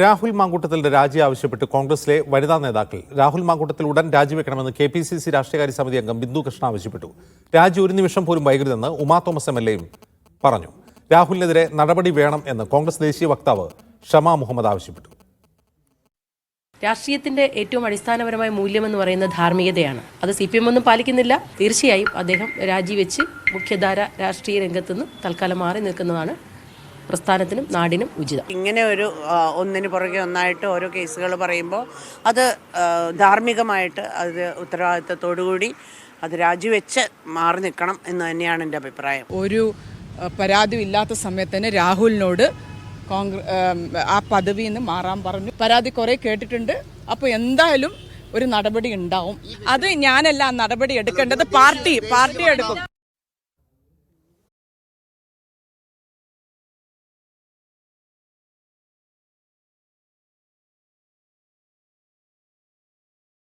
രാഹുൽ മാങ്കൂട്ടത്തിന്റെ രാജി ആവശ്യപ്പെട്ട് കോൺഗ്രസിലെ വനിതാ നേതാക്കൾ രാഹുൽ മാങ്കൂട്ടത്തിൽ ഉടൻ രാജിവെക്കണമെന്ന് കെ പി സി സി രാഷ്ട്രീയകാര്യ സമിതി അംഗം ബിന്ദു കൃഷ്ണ ആവശ്യപ്പെട്ടു. രാജി ഒരു നിമിഷം പോലും വൈകരുതെന്ന് ഉമാ തോമസ് എം എൽ എയും പറഞ്ഞു. രാഹുലിനെതിരെ നടപടി വേണം എന്ന് കോൺഗ്രസ് ദേശീയ വക്താവ് ഷമാ മുഹമ്മദ് ആവശ്യപ്പെട്ടു. രാഷ്ട്രീയത്തിന്റെ ഏറ്റവും അടിസ്ഥാനപരമായ മൂല്യം എന്ന് പറയുന്ന ധാർമ്മികതയാണ്. അത് സി പി എം ഒന്നും പാലിക്കുന്നില്ല. തീർച്ചയായും അദ്ദേഹം രാജിവെച്ച് മുഖ്യധാര രാഷ്ട്രീയ രംഗത്തുനിന്ന് തൽക്കാലം മാറി നിൽക്കുന്നതാണ് പ്രസ്ഥാനത്തിനും നാടിനും ഉചിതം. ഇങ്ങനെ ഒരു ഒന്നിന് പുറകെ ഒന്നായിട്ട് ഓരോ കേസുകൾ പറയുമ്പോൾ അത് ധാർമ്മികമായിട്ട് അത് ഉത്തരവാദിത്തത്തോടുകൂടി അത് രാജിവെച്ച് മാറി നിൽക്കണം എന്ന് തന്നെയാണ് എന്റെ അഭിപ്രായം. ഒരു പരാതി ഇല്ലാത്ത സമയത്ത് തന്നെ രാഹുലിനോട് കോൺഗ്രസ് ആ പദവിയിൽ നിന്ന് മാറാൻ പറഞ്ഞു. പരാതി കുറേ കേട്ടിട്ടുണ്ട്. അപ്പോൾ എന്തായാലും ഒരു നടപടി ഉണ്ടാവും. അത് ഞാനല്ല നടപടി എടുക്കേണ്ടത്. പാർട്ടി പാർട്ടി എടുക്കും.